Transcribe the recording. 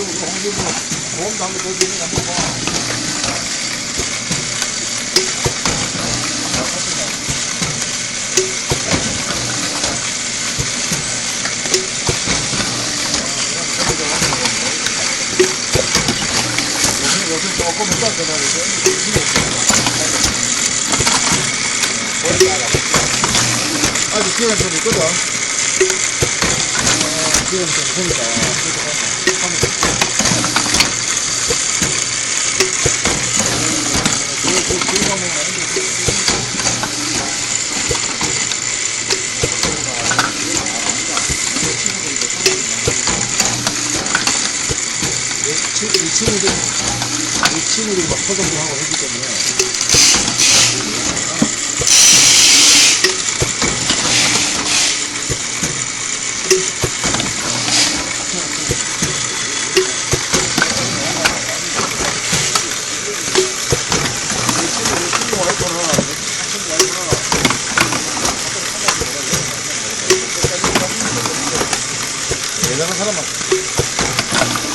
홍주부 보험도 한번 더 주는 거 한번 봐. 아직 기간 좀 있거든. 아, 기간 좀 보니까. 친구들, 이 친구들이 막 포장도 하고 했기 때문에. 대단한 사람 많아.